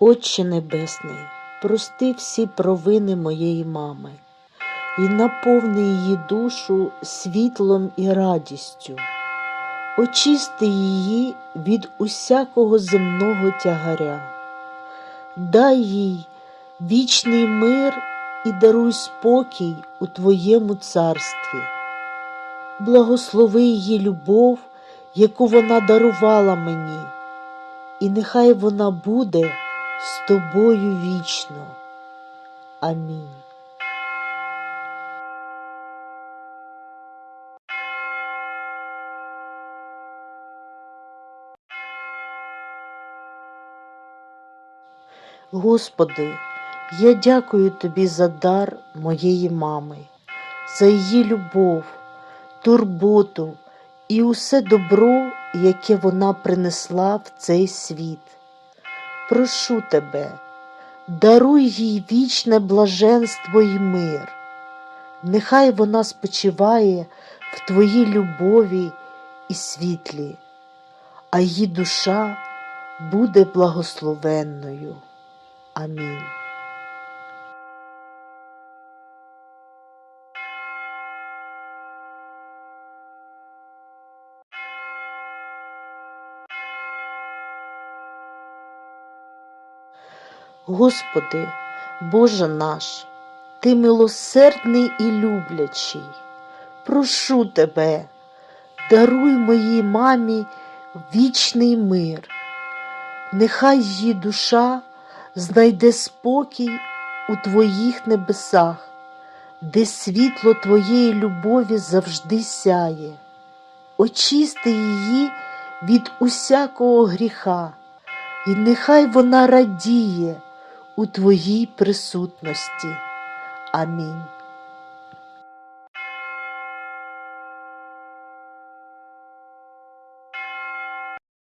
Отче Небесний, прости всі провини моєї мами і наповни її душу світлом і радістю, очисти її від усякого земного тягаря, дай їй вічний мир і даруй спокій у Твоєму царстві. Благослови її любов, яку вона дарувала мені, і нехай вона буде з тобою вічно. Амінь. Господи, я дякую Тобі за дар моєї мами, за її любов, турботу і усе добро, яке вона принесла в цей світ. Прошу тебе, даруй їй вічне блаженство і мир. Нехай вона спочиває в Твоїй любові і світлі, а її душа буде благословенною. Амінь. Господи, Боже наш, Ти милосердний і люблячий. Прошу Тебе, даруй моїй мамі вічний мир. Нехай її душа знайде спокій у Твоїх небесах, де світло Твоєї любові завжди сяє. Очисти її від усякого гріха, і нехай вона радіє у Твоїй присутності. Амінь.